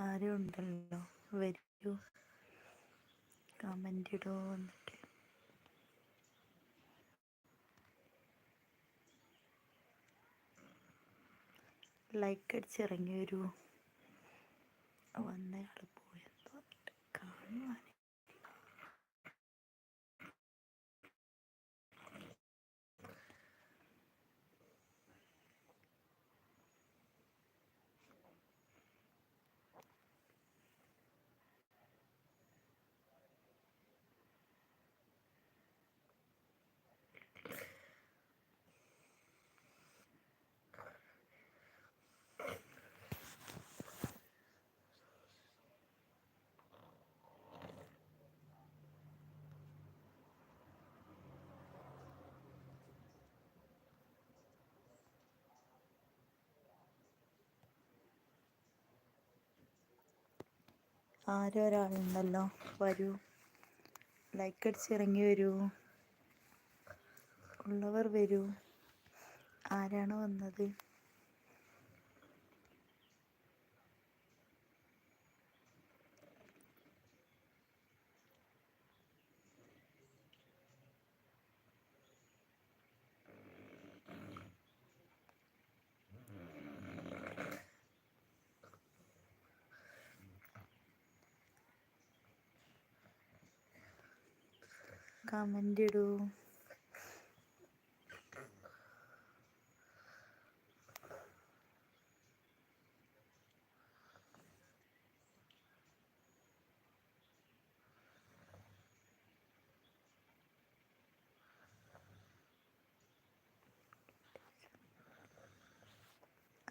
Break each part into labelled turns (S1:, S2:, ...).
S1: ആരും ഉണ്ടല്ലോ. വരൂ. കമന്റ് ഇടോ എന്നിട്ട്. ലൈക്ക് അടിച്ചിറങ്ങി വരൂ. വന്നയാൾ പോയെന്ന് പറഞ്ഞിട്ട് ആരോ ഒരാളുണ്ടല്ലോ. വരൂ. ലൈക്ക് അടിച്ച് ഇറങ്ങി വരൂ. ഉള്ളവർ വരൂ. ആരാണ് വന്നത്? കമന്റ് ഇടൂ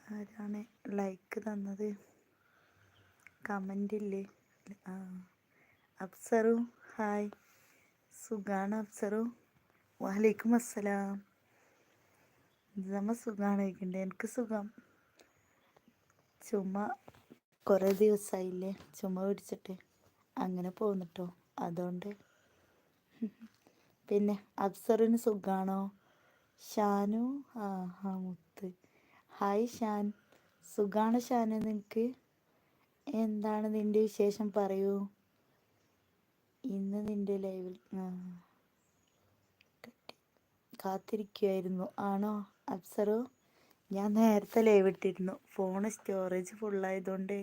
S1: ആരാണ് ലൈക്ക് തന്നത്? കമന്റ് ഇല്ലേ ആ അപ്സറു ഹായ് സുഖാണ് അഫ്സറു. വാലേക്കും അസ്സലാം. നമ്മ സുഖാണ് കഴിക്കണ്ടേ എനിക്ക് സുഖം. ചുമ കുറേ ദിവസമായില്ലേ ചുമ പിടിച്ചിട്ട് അങ്ങനെ പോന്നിട്ടോ? അതുകൊണ്ട്. പിന്നെ അഫ്സറിന് സുഖാണോ? ഷാനു? ആ ഹാ മുത്ത്. ഹായ് ഷാൻ. സുഖാണ് ഷാനു നിനക്ക്? എന്താണ് നിന്റെ വിശേഷം? പറയൂ. ഇന്ന് നിന്റെ ലൈവിൽ കാത്തിരിക്കുമായിരുന്നു ആണോ? അപ്സറോ ഞാൻ നേരത്തെ ലൈവ് ഇട്ടിരുന്നു. ഫോണ് സ്റ്റോറേജ് ഫുള്ളായതുകൊണ്ട്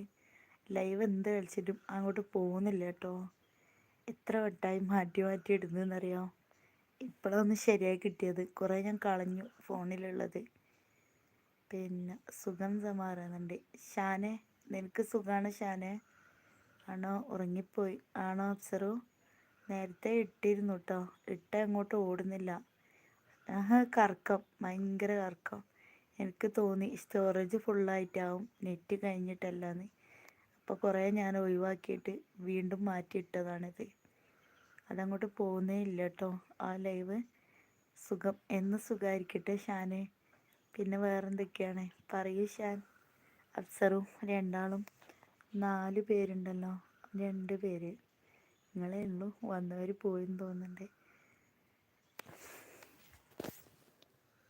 S1: ലൈവ് എന്ത് കളിച്ചിട്ടും അങ്ങോട്ട് പോകുന്നില്ല കേട്ടോ. എത്ര വട്ടമായി മാറ്റി മാറ്റി ഇടുന്നതെന്നറിയാം? ഇപ്പോഴൊന്ന് ശരിയായി കിട്ടിയത്. കുറേ ഞാൻ കളഞ്ഞു ഫോണിലുള്ളത്. പിന്നെ സുഖം സമാറുന്നുണ്ട് ഷാനെ നിനക്ക് സുഖമാണ് ഷാനെ? ആണോ? ഉറങ്ങിപ്പോയി. ആണോ അപ്സറു നേരത്തെ ഇട്ടിരുന്നു കേട്ടോ ഇട്ട അങ്ങോട്ട് ഓടുന്നില്ല. ആഹ് കറക്കം. ഭയങ്കര കറക്കം. എനിക്ക് തോന്നി സ്റ്റോറേജ് ഫുള്ളായിട്ടാവും. നെറ്റ് കഴിഞ്ഞിട്ടല്ലാന്ന്. അപ്പോൾ കുറേ ഞാൻ ഒഴിവാക്കിയിട്ട് വീണ്ടും മാറ്റിയിട്ടതാണിത്. അതങ്ങോട്ട് പോകുന്നേ ഇല്ല കേട്ടോ ആ ലൈവ് സുഖം. എന്ന് സുഖമായിരിക്കട്ടെ ഷാനെ. പിന്നെ വേറെന്തൊക്കെയാണ്? പറയൂ ഷാൻ. അഫ്സറും രണ്ടാളും. നാല് പേരുണ്ടല്ലോ. രണ്ട് പേര്. നിങ്ങളെ ഉള്ളൂ. വന്നവർ പോയെന്ന് തോന്നുന്നുണ്ട്.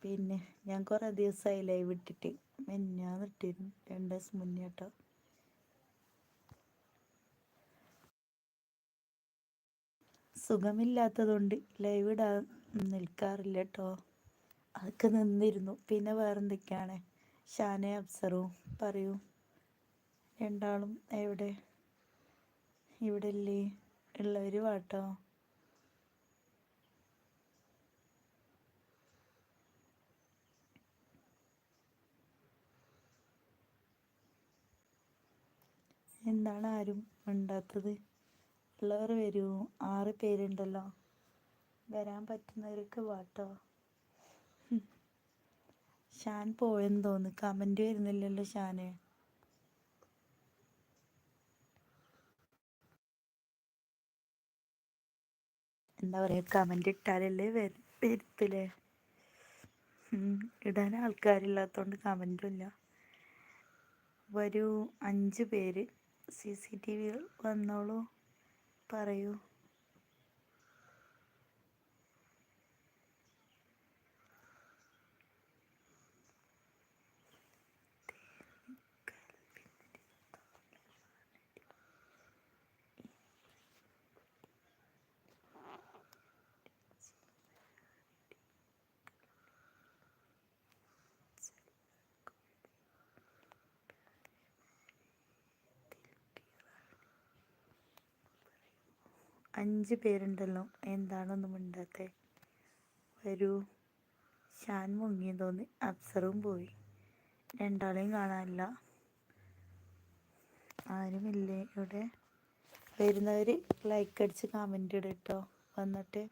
S1: പിന്നെ ഞാൻ കുറേ ദിവസമായി ലൈവ് ഇട്ടിട്ട്. മെന്നാന്ന് ഇട്ടിരുന്നു രണ്ട് ദിവസം മുന്നേ കേട്ടോ. സുഖമില്ലാത്തതുകൊണ്ട് ലൈവ് ഇടാൻ നിൽക്കാറില്ല കേട്ടോ. അതൊക്കെ നിന്നിരുന്നു. പിന്നെ വേറെന്തൊക്കെയാണ്? ഷാനെ അപ്സറും പറയൂ. രണ്ടാളും എവിടെ? ഇവിടെ ഇല്ലേ ഉള്ളവർ വാട്ടോ? എന്താണ് ആരും ഉണ്ടാത്തത് ഉള്ളവർ വരൂ. ആറ് പേരുണ്ടല്ലോ. വരാൻ പറ്റുന്നവർക്ക് വാട്ടോ? ഷാൻ പോയെന്ന് തോന്നുന്നു. കമന്റ് വരുന്നില്ലല്ലോ ഷാന്. എന്താ പറയുക കമന്റ് ഇട്ടാലല്ലേ വരുത്തില്ലേ? ഇടാൻ ആൾക്കാരില്ലാത്തതുകൊണ്ട് കമന്റും ഇല്ല. വരൂ അഞ്ച് പേര് സി സി ടി വി വന്നോളൂ. പറയൂ. അഞ്ച് പേരുണ്ടല്ലോ. എന്താണൊന്നും മിണ്ടാത്തെ. വരൂ. ഷാൻ മുങ്ങി തോന്നി. അപ്സറും പോയി. രണ്ടാളെയും കാണാനില്ല. ആരുമില്ലേ ഇവിടെ? വരുന്നവർ ലൈക്ക് അടിച്ച് കമന്റ് ഇടട്ടോ. വന്നിട്ട്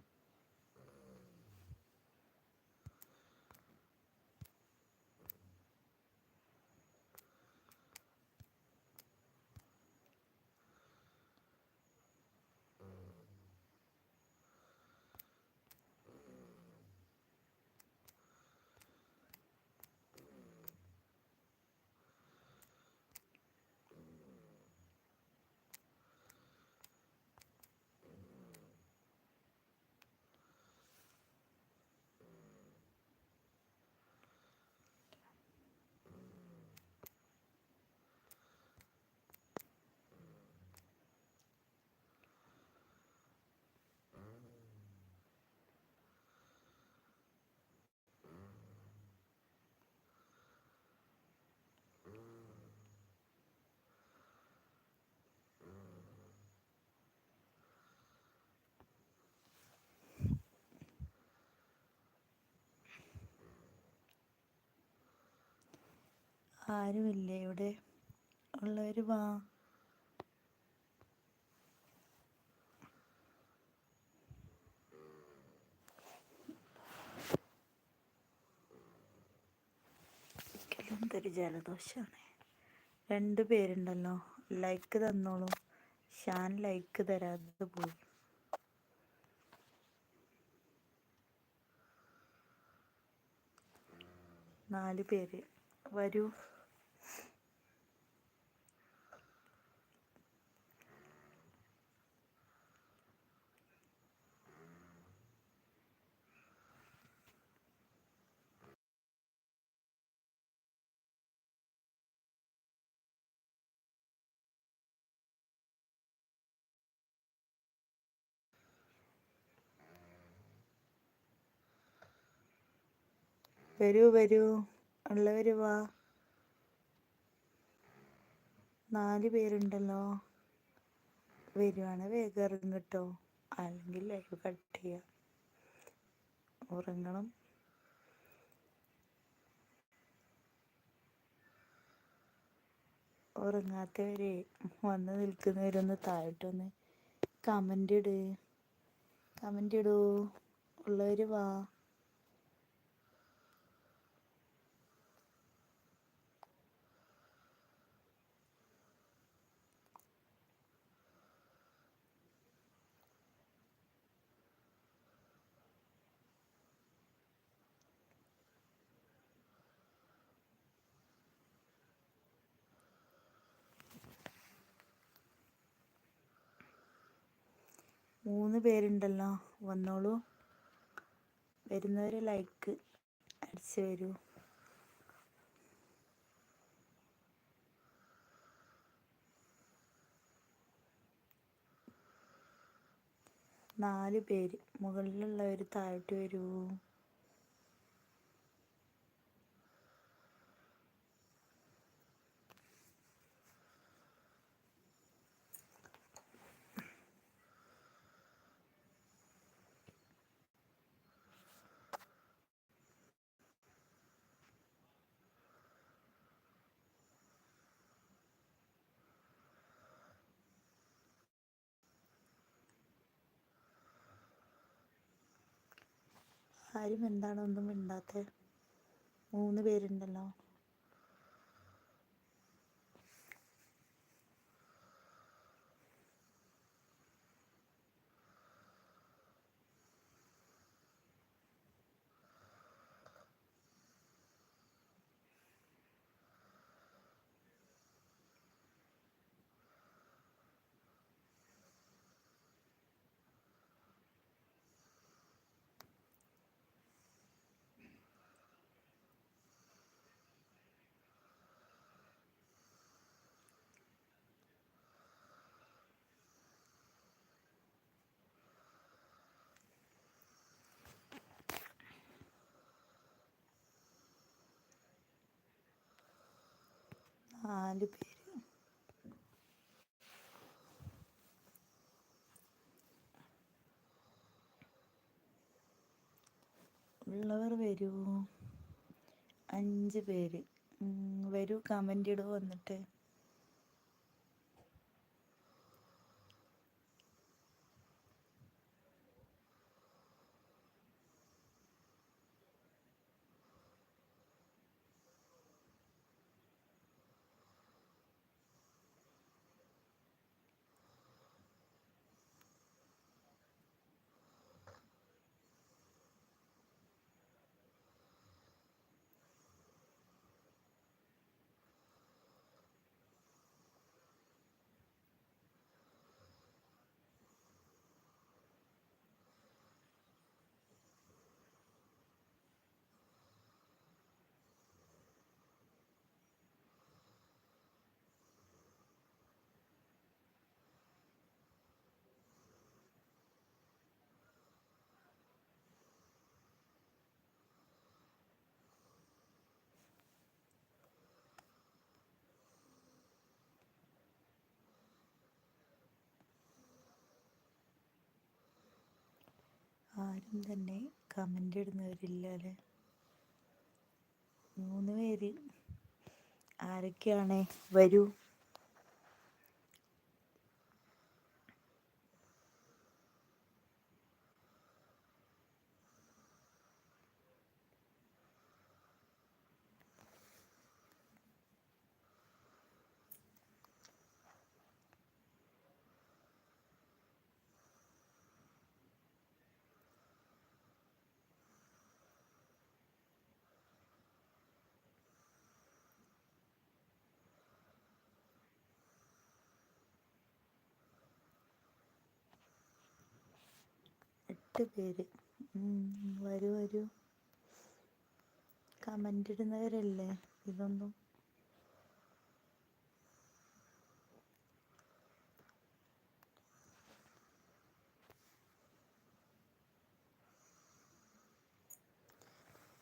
S1: ആരുമില്ലേ ഇവിടെ. ഉള്ളവർ വാ. എന്തൊരു ജലദോഷമാണ് രണ്ട് പേരുണ്ടല്ലോ. ലൈക്ക് തന്നോളൂ. ഷാൻ ലൈക്ക് തരാതെ പോയി. നാല് പേര്. വരൂ. വരൂ വരൂ. ഉള്ളവർ വാ. നാല് പേരുണ്ടല്ലോ. വരുവാണ് വേഗം ഇറങ്ങും കേട്ടോ. അല്ലെങ്കിൽ ലൈവ് കട്ട് ചെയ്യാം. ഉറങ്ങണം. ഉറങ്ങാത്തവരെ വന്ന് നിൽക്കുന്നവരൊന്ന് താഴോട്ടൊന്ന് കമന്റ് ഇട്. കമന്റ് ഇടൂ. ഉള്ളവർ വാ. മൂന്ന് പേരുണ്ടല്ലോ. വന്നോളൂ. വരുന്നവർ ലൈക്ക് അടിച്ചു വരൂ. നാല് പേര് മുകളിലുള്ളവർ താഴോട്ട് വരൂ. ആരും എന്താണ് ഒന്നും മൂന്ന് പേരുണ്ടല്ലോ. നാല് പേര്. ഉള്ളവർ വരൂ. അഞ്ച് പേര്. വരൂ കമന്റ് ഇടുക വന്നിട്ട്. ആരും തന്നെ കമന്റ് ഇടുന്നവരില്ല അല്ലേ? മൂന്ന് പേര്. ആരൊക്കെയാണ്? വരൂ. എട്ട് പേര്. വരൂ വരൂ. കമന്റ് ഇടുന്നവരല്ലേ? ഇതൊന്നും.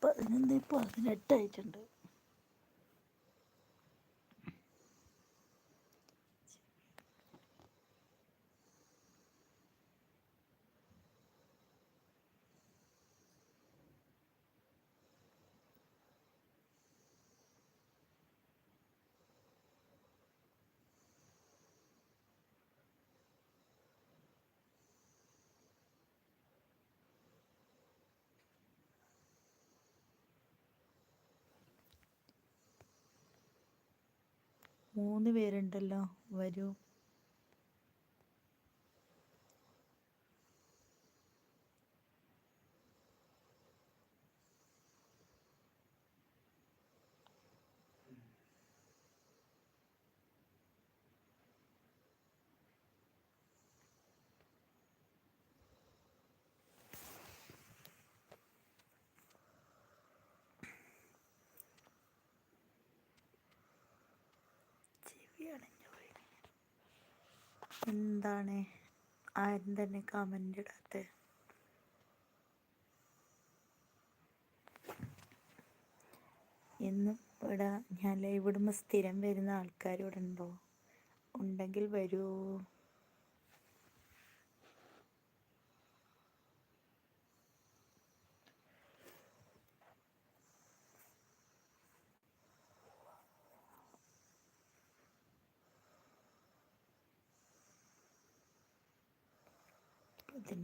S1: പതിനൊന്ന് പതിനെട്ടായിട്ടുണ്ട് മൂന്ന് പേരുണ്ടല്ലോ വരൂ. എന്താണ്? ആരും തന്നെ കമന്റ് ഇടാത്ത? എന്നും ഇവിടെ ഞാൻ ലൈവ് സ്ഥിരം വരുന്ന ആൾക്കാർ ഇവിടെ ഉണ്ടോ? ഉണ്ടെങ്കിൽ വരൂ.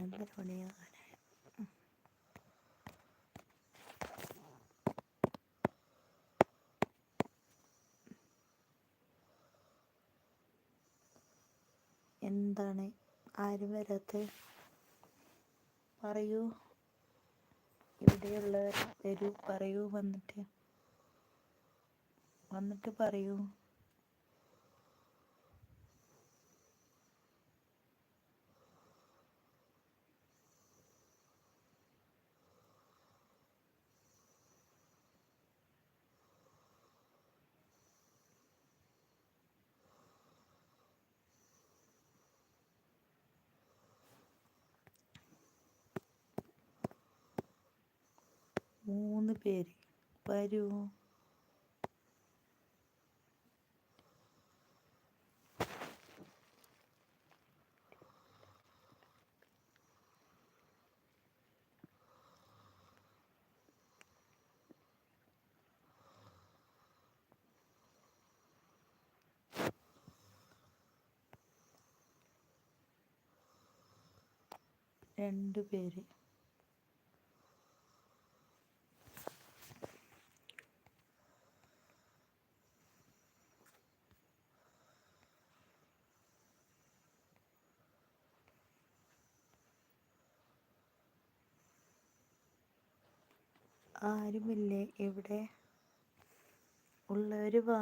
S1: പതിനൊന്നര മണിയാകാനായി എന്താണ് ആരും വരാത്ത? പറയൂ. ഇവിടെയുള്ളവർ വരൂ പറയൂ വന്നിട്ട്. വന്നിട്ട് പറയൂ. മൂന്ന് പേര്. വരൂ. രണ്ട് പേര്. ആരുമില്ലേ ഇവിടെ? ഉള്ളവർ വാ.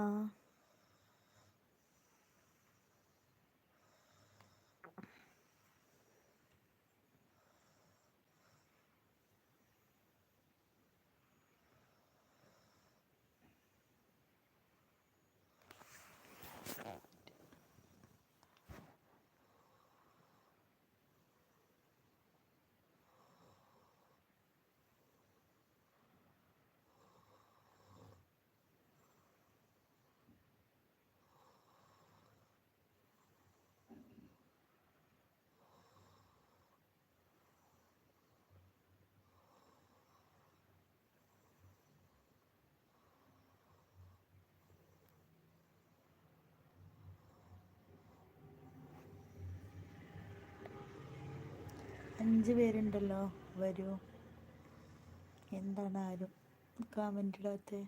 S1: അഞ്ച് പേരുണ്ടല്ലോ വരൂ. എന്താണ് ആരും കമന്റ് ഇടാത്തത്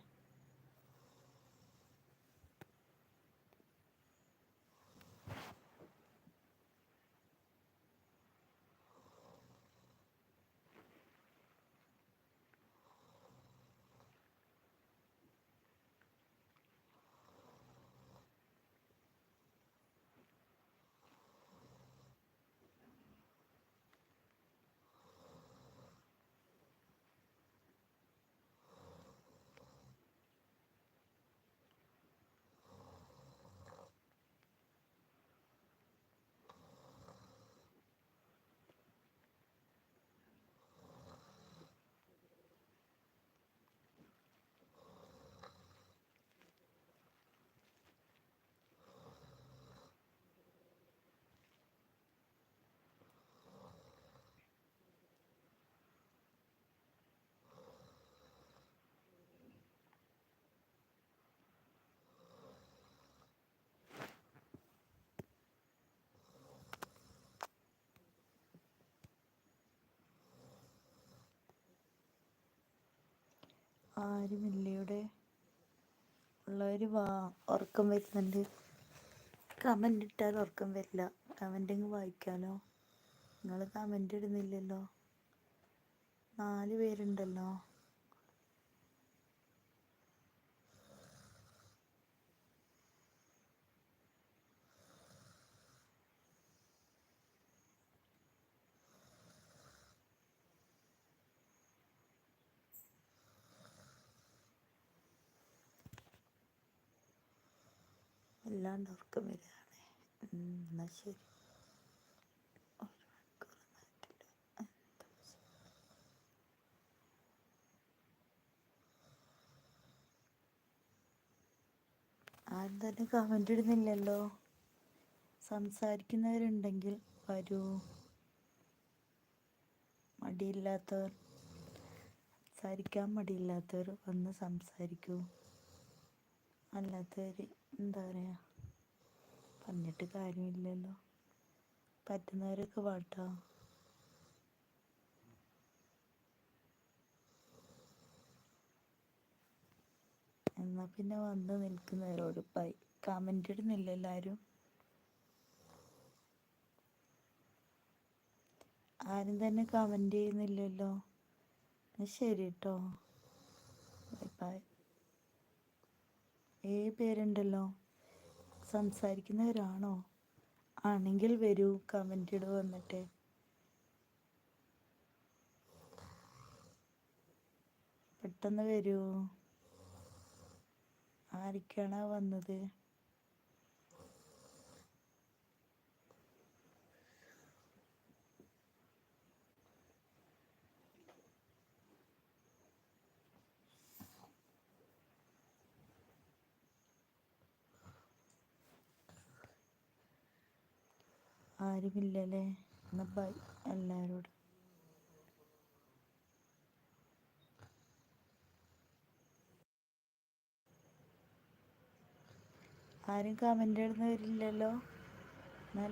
S1: ആരുമില്ലേ ഇവിടെ ഉള്ളവർ വാ ഉറക്കം വരുന്നുണ്ട്. കമന്റ് ഇട്ടാൽ ഉറക്കം വരില്ല. കമന്റിങ് വായിക്കാലോ. നിങ്ങൾ കമന്റ് ഇടുന്നില്ലല്ലോ. നാല് പേരുണ്ടല്ലോ. വല്ലാണ്ട് ഉറക്കം വരികയാണ് എന്നാൽ ശരി? ആരും തന്നെ കമന്റ് ഇടുന്നില്ലല്ലോ. സംസാരിക്കുന്നവരുണ്ടെങ്കിൽ വരൂ. മടിയില്ലാത്തവർ സംസാരിക്കാൻ മടിയില്ലാത്തവർ വന്ന് സംസാരിക്കൂ. അല്ലാത്തവർ എന്താ പറയുക പറഞ്ഞിട്ട് കാര്യമില്ലല്ലോ. പറ്റുന്നവരൊക്കെ പാട്ടോ എന്നാൽ പിന്നെ വന്ന് നിൽക്കുന്നവരോട് ബൈ കമന്റ് ഇടുന്നില്ല എല്ലാവരും ആരും തന്നെ കമന്റ് ചെയ്യുന്നില്ലല്ലോ. ശരി കേട്ടോ ബൈ ബൈ ഏഴ് പേരുണ്ടല്ലോ? സംസാരിക്കുന്നവരാണോ? ആണെങ്കിൽ വരൂ കമന്റ് ഇട വന്നിട്ട് പെട്ടെന്ന് വരൂ. ആരൊക്കെയാണ് വന്നത്? ആരുമില്ലല്ലേ? എന്നാ ബൈ എല്ലാവരോടും ആരും കമന്റ് ഇടുന്നവരില്ലല്ലോ എന്നാൽ